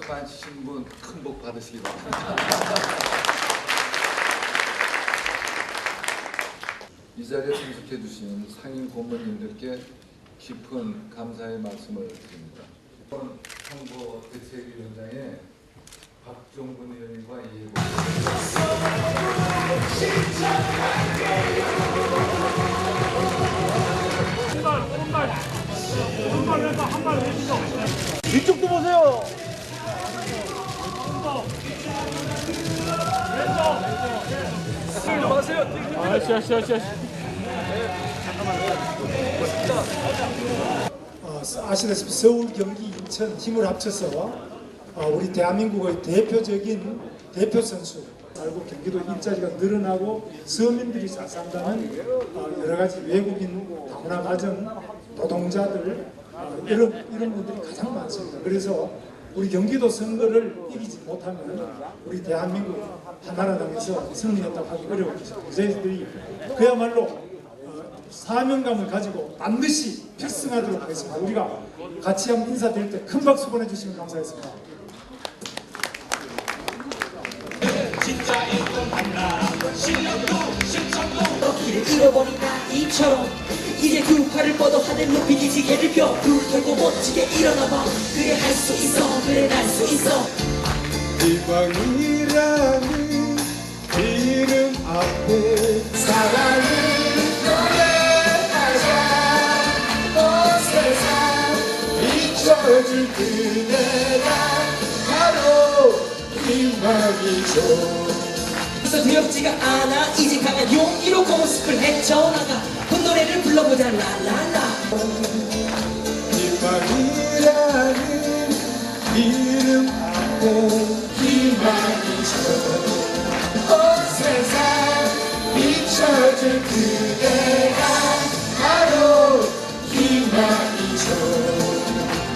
박수 치신 분 큰 복 받으시기 바랍니다. 이 자리에 참석해 주신 상임 고문님들께 깊은 감사의 말씀을 드립니다. 이번 선거 대책위원장의 박종근 의원과 이해고 이쪽도 보세요. 아씨, 아씨, 아씨, 아씨. 어, 아시다시피 서울, 경기, 인천 힘을 합쳐서 어, 우리 대한민국의 대표적인 대표 선수 그리고 경기도 일자리가 늘어나고 서민들이 잘 산다는 어, 여러 가지 외국인 다문화 가정 노동자들 어, 이런 이런 분들이 가장 많습니다. 그래서 우리 경기도 선거를 이기지 못하면 우리 대한민국 한나라당에서 승리했다고 하기 어려워요. 저희들이 그야말로 어, 사명감을 가지고 반드시 필승하도록 하겠습니다. 우리가 같이 한번 인사드릴 때 큰 박수 보내주시면 감사하겠습니다. 길을 잃어버린 나이처럼 이제 두 팔을 뻗어 하늘 높이 기지개를 펴불 털고 멋지게 일어나봐. 그래 할 수 있어. 그래 날 수 있어. 희망이라는 이름 앞에 사랑을 노래하자. 온 세상 잊혀질 그대가 바로 희망이죠. 그래서 두렵지가 않아. 이제 강한 용기로 고습을 헤쳐나가. 그 불러보자. 라라라. 희망이라는 이